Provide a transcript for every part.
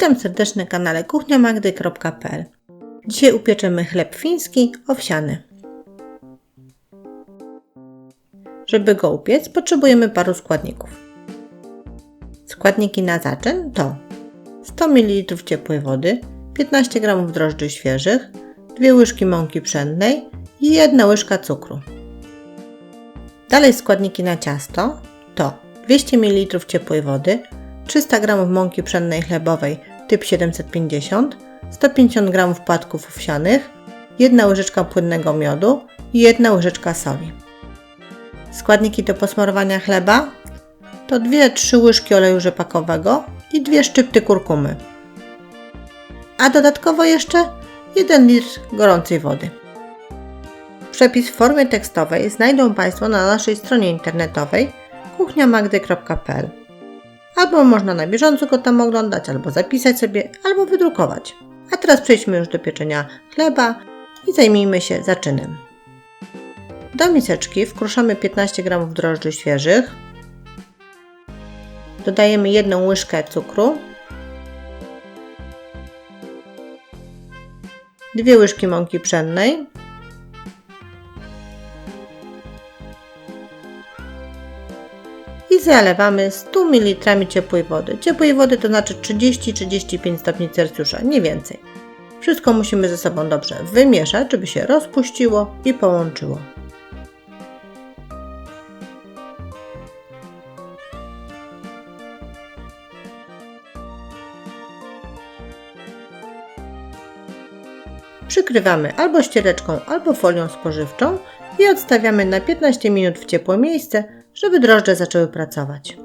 Witam serdecznie na kanale kuchniamagdy.pl Dzisiaj upieczemy chleb fiński owsiany. Żeby go upiec, potrzebujemy paru składników. Składniki na zaczyn to 100 ml ciepłej wody, 15 g drożdży świeżych, 2 łyżki mąki pszennej i 1 łyżka cukru. Dalej składniki na ciasto to 200 ml ciepłej wody, 300 g mąki pszennej chlebowej typ 750, 150 g płatków owsianych, 1 łyżeczka płynnego miodu i 1 łyżeczka soli. Składniki do posmarowania chleba to 2-3 łyżki oleju rzepakowego i 2 szczypty kurkumy. A dodatkowo jeszcze 1 litr gorącej wody. Przepis w formie tekstowej znajdą Państwo na naszej stronie internetowej kuchniamagdy.pl Albo można na bieżąco go tam oglądać, albo zapisać sobie, albo wydrukować. A teraz przejdźmy już do pieczenia chleba i zajmijmy się zaczynem. Do miseczki wkruszamy 15 g drożdży świeżych. Dodajemy jedną łyżkę cukru. Dwie łyżki mąki pszennej. I zalewamy 100 ml ciepłej wody. Ciepłej wody to znaczy 30-35 stopni Celsjusza, nie więcej. Wszystko musimy ze sobą dobrze wymieszać, żeby się rozpuściło i połączyło. Przykrywamy albo ściereczką, albo folią spożywczą i odstawiamy na 15 minut w ciepłe miejsce, żeby drożdże zaczęły pracować.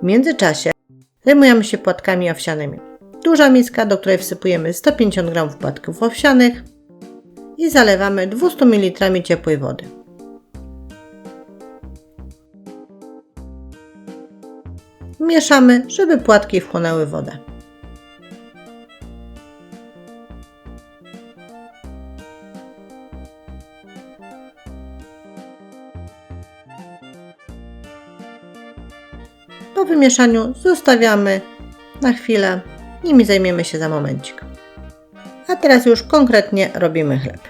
W międzyczasie zajmujemy się płatkami owsianymi. Duża miska, do której wsypujemy 150 g płatków owsianych i zalewamy 200 ml ciepłej wody. Mieszamy, żeby płatki wchłonęły wodę. Wymieszaniu zostawiamy na chwilę, nimi zajmiemy się za momencik. A teraz już konkretnie robimy chleb.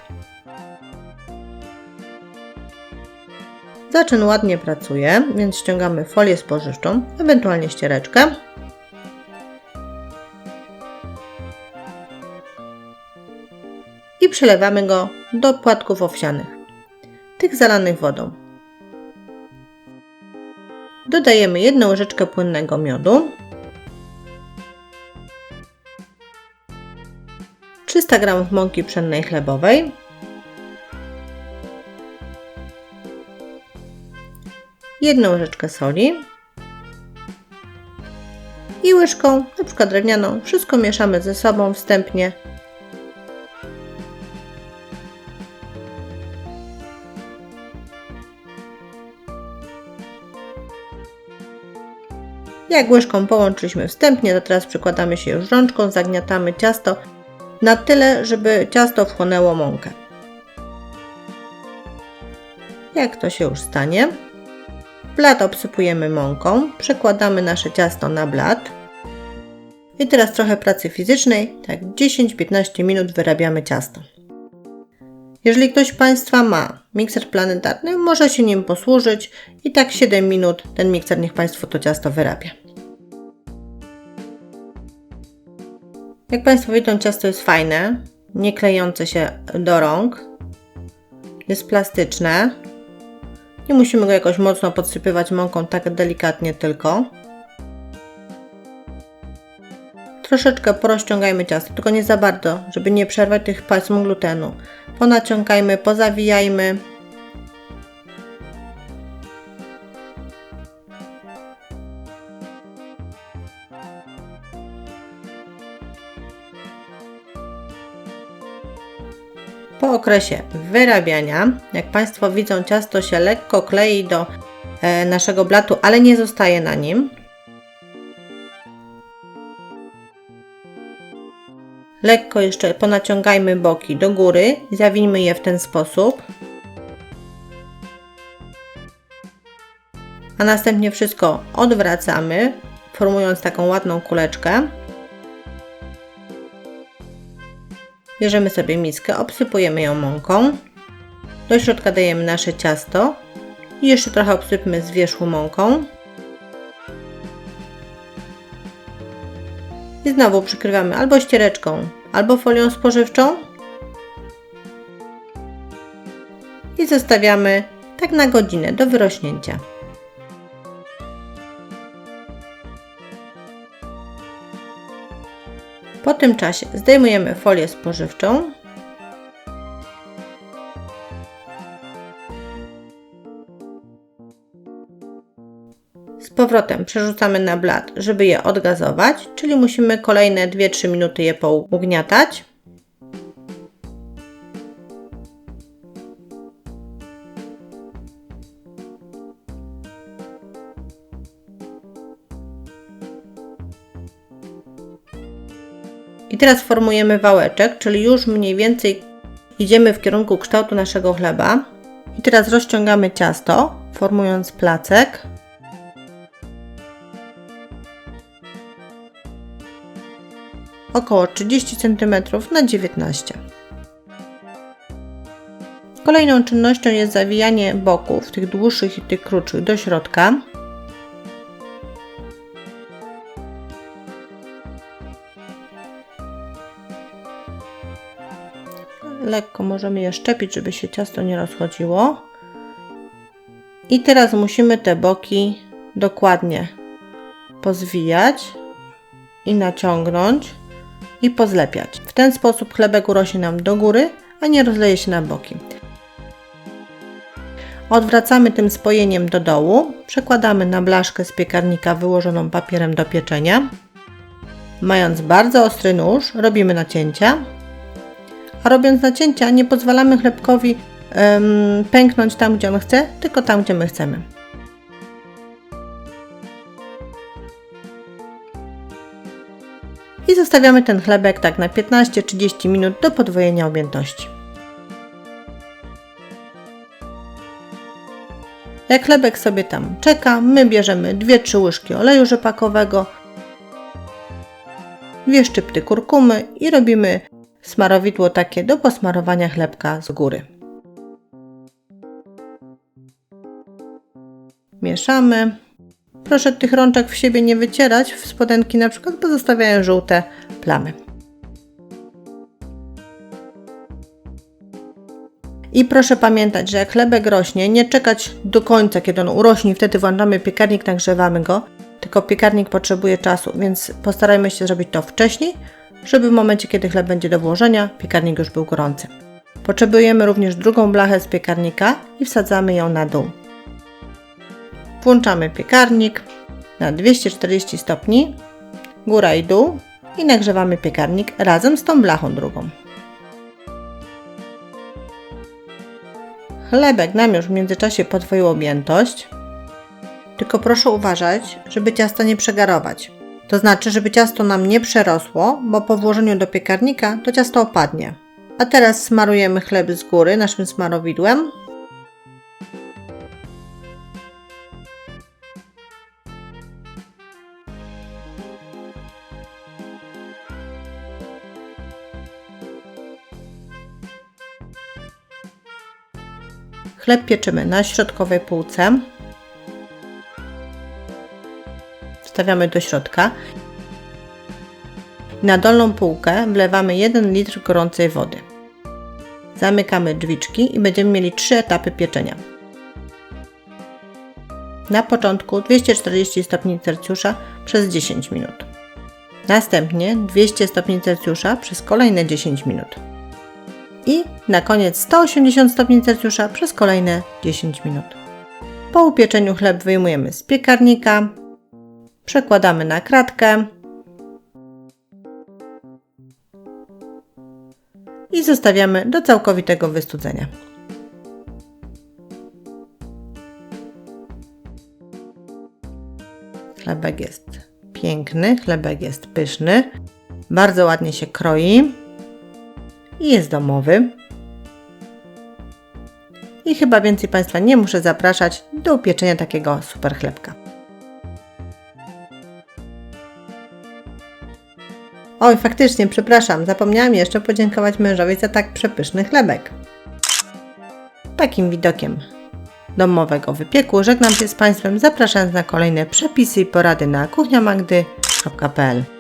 Zaczyn ładnie pracuje, więc ściągamy folię spożywczą, ewentualnie ściereczkę. I przelewamy go do płatków owsianych, tych zalanych wodą. Dodajemy jedną łyżeczkę płynnego miodu, 300 g mąki pszennej chlebowej, jedną łyżeczkę soli. I łyżką, przykład drewnianą, wszystko mieszamy ze sobą wstępnie Jak łyżką połączyliśmy wstępnie, to teraz przykładamy się już rączką, zagniatamy ciasto na tyle, żeby ciasto wchłonęło mąkę. Jak to się już stanie, blat obsypujemy mąką, przekładamy nasze ciasto na blat. I teraz trochę pracy fizycznej, tak 10-15 minut wyrabiamy ciasto. Jeżeli ktoś Państwa ma mikser planetarny, może się nim posłużyć i tak 7 minut ten mikser niech Państwu to ciasto wyrabia. Jak Państwo widzą, ciasto jest fajne, nie klejące się do rąk. Jest plastyczne. Nie musimy go jakoś mocno podsypywać mąką, tak delikatnie tylko. Troszeczkę porozciągajmy ciasto, tylko nie za bardzo, żeby nie przerwać tych pasm glutenu. Ponaciągajmy, pozawijajmy. Po okresie wyrabiania, jak Państwo widzą, ciasto się lekko klei do e, naszego blatu, ale nie zostaje na nim. Lekko jeszcze ponaciągajmy boki do góry i zawinijmy je w ten sposób. A następnie wszystko odwracamy formując taką ładną kuleczkę. Bierzemy sobie miskę, obsypujemy ją mąką. Do środka dajemy nasze ciasto i jeszcze trochę obsypmy z wierzchu mąką. I znowu przykrywamy albo ściereczką, albo folią spożywczą. I zostawiamy tak na godzinę do wyrośnięcia. Tym czasie zdejmujemy folię spożywczą. Z powrotem przerzucamy na blat, żeby je odgazować, czyli musimy kolejne 2-3 minuty je pougniatać. I teraz formujemy wałeczek, czyli już mniej więcej idziemy w kierunku kształtu naszego chleba. I teraz rozciągamy ciasto, formując placek. Około 30 cm na 19 Kolejną czynnością jest zawijanie boków, tych dłuższych i tych krótszych, do środka. Lekko możemy je szczepić, żeby się ciasto nie rozchodziło. I teraz musimy te boki dokładnie pozwijać i naciągnąć i pozlepiać. W ten sposób chlebek urośnie nam do góry, a nie rozleje się na boki. Odwracamy tym spojeniem do dołu, przekładamy na blaszkę z piekarnika wyłożoną papierem do pieczenia. Mając bardzo ostry nóż, robimy nacięcia a robiąc nacięcia nie pozwalamy chlebkowi pęknąć tam, gdzie on chce, tylko tam, gdzie my chcemy. I zostawiamy ten chlebek tak na 15-30 minut do podwojenia objętości. Jak chlebek sobie tam czeka, my bierzemy 2-3 łyżki oleju rzepakowego, dwie szczypty kurkumy i robimy smarowidło takie do posmarowania chlebka z góry. Mieszamy. Proszę tych rączek w siebie nie wycierać, w spodenki na przykład pozostawiają żółte plamy. I proszę pamiętać, że jak chlebek rośnie, nie czekać do końca, kiedy on urośnie, wtedy włączamy piekarnik, nagrzewamy go, tylko piekarnik potrzebuje czasu, więc postarajmy się zrobić to wcześniej, żeby w momencie, kiedy chleb będzie do włożenia, piekarnik już był gorący. Potrzebujemy również drugą blachę z piekarnika i wsadzamy ją na dół. Włączamy piekarnik na 240 stopni, góra i dół i nagrzewamy piekarnik razem z tą blachą drugą. Chlebek nam już w międzyczasie podwoił objętość, tylko proszę uważać, żeby ciasto nie przegarować. To znaczy, żeby ciasto nam nie przerosło, bo po włożeniu do piekarnika to ciasto opadnie. A teraz smarujemy chleb z góry naszym smarowidłem. Chleb pieczymy na środkowej półce. Wstawiamy do środka. Na dolną półkę wlewamy 1 litr gorącej wody. Zamykamy drzwiczki i będziemy mieli 3 etapy pieczenia. Na początku 240 stopni Celsjusza przez 10 minut. Następnie 200 stopni Celsjusza przez kolejne 10 minut. I na koniec 180 stopni Celsjusza przez kolejne 10 minut. Po upieczeniu chleb wyjmujemy z piekarnika, Przekładamy na kratkę. I zostawiamy do całkowitego wystudzenia. Chlebek jest piękny, chlebek jest pyszny, bardzo ładnie się kroi i jest domowy. I chyba więcej Państwa nie muszę zapraszać do upieczenia takiego super chlebka. Oj, faktycznie, przepraszam, zapomniałam jeszcze podziękować mężowi za tak przepyszny chlebek. Takim widokiem domowego wypieku żegnam się z Państwem, zapraszając na kolejne przepisy i porady na kuchniamagdy.pl